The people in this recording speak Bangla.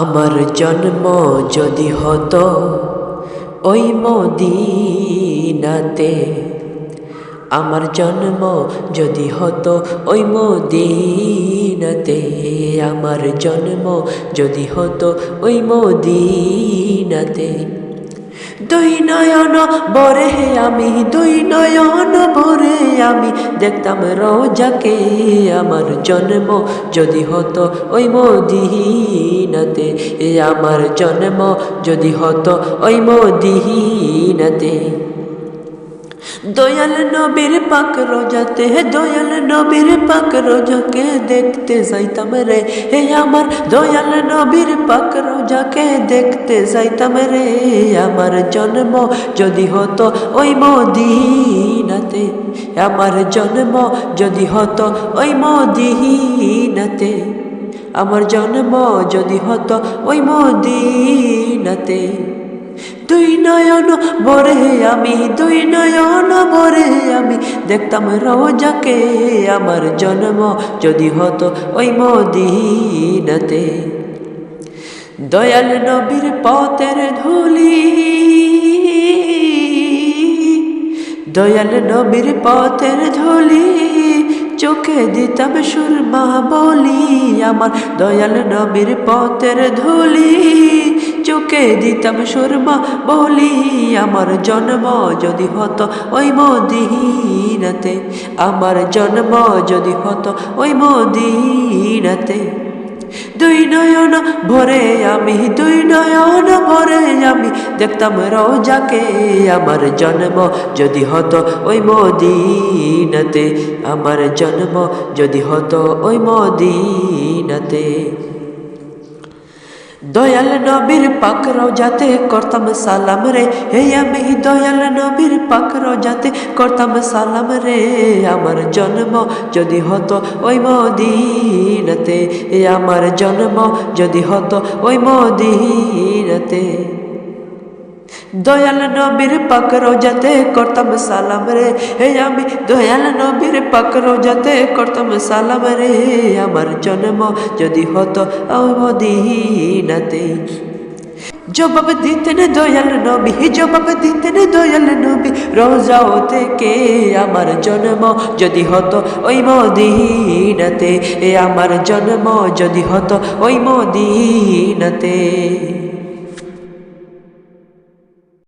আমার জন্ম যদি হতো ওই মদিনাতে, আমার জন্ম যদি হতো ওই মদিনাতে, আমার জন্ম যদি হতো ওই মদিনাতে। দুই নয়ন বরে আমি, দুই নয়ন বরে আমি। দেখতাম রোজাকে আমার জন্ম, যদি হতো ওই মদিহীনতে এ আমার জন্ম, যদি হতো ওই মদিনাতে। দয়াল নবীর পাক রোজাতে, হে দয়াল নবীর পাক রোজাকে দেখতে যাইতাম রে। হে আমার দয়াল নবীর পাক রোজাকে দেখতে যাইতাম রে। আমার জন্ম যদি হতো ওই মদিনাতে, আমার জন্ম যদি হতো ওই মদিনাতে, আমার জন্ম যদি হতো ওই মদিনাতে। দুই নয়ন বরে আমি, দুই নয়ন বরে আমি। দেখতাম রোজাকে আমার জন্ম, যদি হতো ওই মদিনাতে। দয়াল নবীর পথের ধুলি। দয়াল নবীর পথের ধুলি, চোখে দিতাম সুরমা বলি। আমার দয়াল নবীর পথের ধুলি। চোখে দিতাম সুরমা, বলি আমার জন্ম যদি হতো ওই মদিনাতে, আমার জন্ম যদি হতো ওই মদিনাতে। দুই নয়ন ভরে আমি, দুই নয়ন ভরে আমি দেখতাম রোজাকে, আমার জন্ম যদি হতো ওই মদিনাতে, আমার জন্ম যদি হতো ওই মদিনাতে। দয়াল নবীর পাক রোজাতে করতাম সালাম রে। হে আমি দয়াল নবীর পাক রোজাতে করতাম সালাম রে। আমার জন্ম যদি হতো ওই মদিনাতে। হে আমার জন্ম যদি হতো ওই মদিনাতে। দয়াল নবীর পাক রোজাতে করতাম সালাম রে। হে আমি দয়াল নবীর পাক রোজাতে করতাম সালাম রে। আমার জন্ম যদি হতো মদিনাতে। জবাব দিতেন দয়াল নবী, জবাব দিতেন দয়াল নবী, রোজাও থেকে আমার জন্ম যদি হতো ওই মদিনাতে। এ আমার জন্ম যদি হতো ওই মদিনাতে।